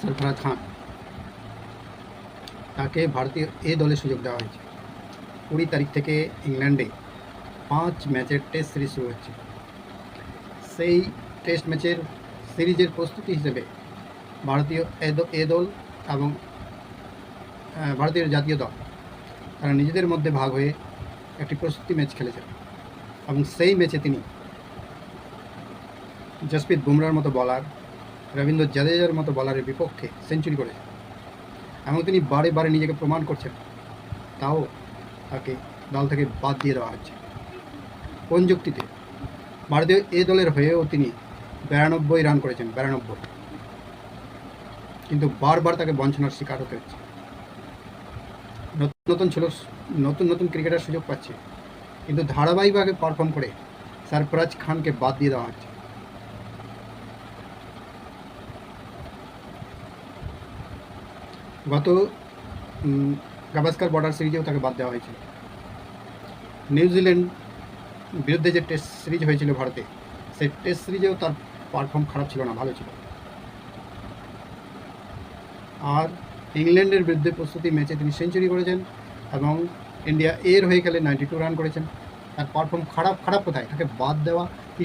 সরফরাজ খান। তাকে ভারতীয় এ দলে সুযোগ দেওয়া হয়েছে। কুড়ি তারিখ থেকে ইংল্যান্ডে পাঁচ ম্যাচের টেস্ট সিরিজ শুরু হচ্ছে। সেই টেস্ট ম্যাচের সিরিজের প্রস্তুতি হিসেবে ভারতীয় এ দল এবং ভারতীয় জাতীয় দল, তারা নিজেদের মধ্যে ভাগ হয়ে একটি প্রস্তুতি ম্যাচ খেলেছেন এবং সেই ম্যাচে তিনি জসপ্রীত বুমরার মতো বলার রবীন্দ্র জাদেজার মতো বলারের বিপক্ষে সেঞ্চুরি করেছেন। এবং তিনি বারে বারে নিজেকে প্রমাণ করছেন। তাও তাকে দল থেকে বাদ দিয়ে দেওয়া হচ্ছে। কোন যুক্তিতে? ভারতীয় এ দলের হয়েও তিনি বিরানব্বই রান করেছেন, বিরানব্বই। কিন্তু বারবার তাকে বঞ্চনার শিকার হতে হচ্ছে। নতুন নতুন ছিল, নতুন নতুন ক্রিকেটার সুযোগ পাচ্ছে। কিন্তু ধারাবাহিকভাবে পারফর্ম করে সরফরাজ খানকে বাদ দিয়ে দেওয়া হচ্ছে। গত গাভাস্কার বর্ডার সিরিজেও তাকে বাদ দেওয়া হয়েছিল। নিউজিল্যান্ড বিরুদ্ধে যে টেস্ট সিরিজ হয়েছিল ভারতে, সেই টেস্ট সিরিজেও তার পারফর্ম খারাপ ছিল না, ভালো ছিল। আর ইংল্যান্ডের বিরুদ্ধে প্রস্তুতি ম্যাচে তিনি সেঞ্চুরি করেছেন এবং ইন্ডিয়া এর হয়ে গেলে নাইনটি টু রান করেছেন। তার পারফর্ম খারাপ খারাপ কোথায়? তাকে বাদ দেওয়া কি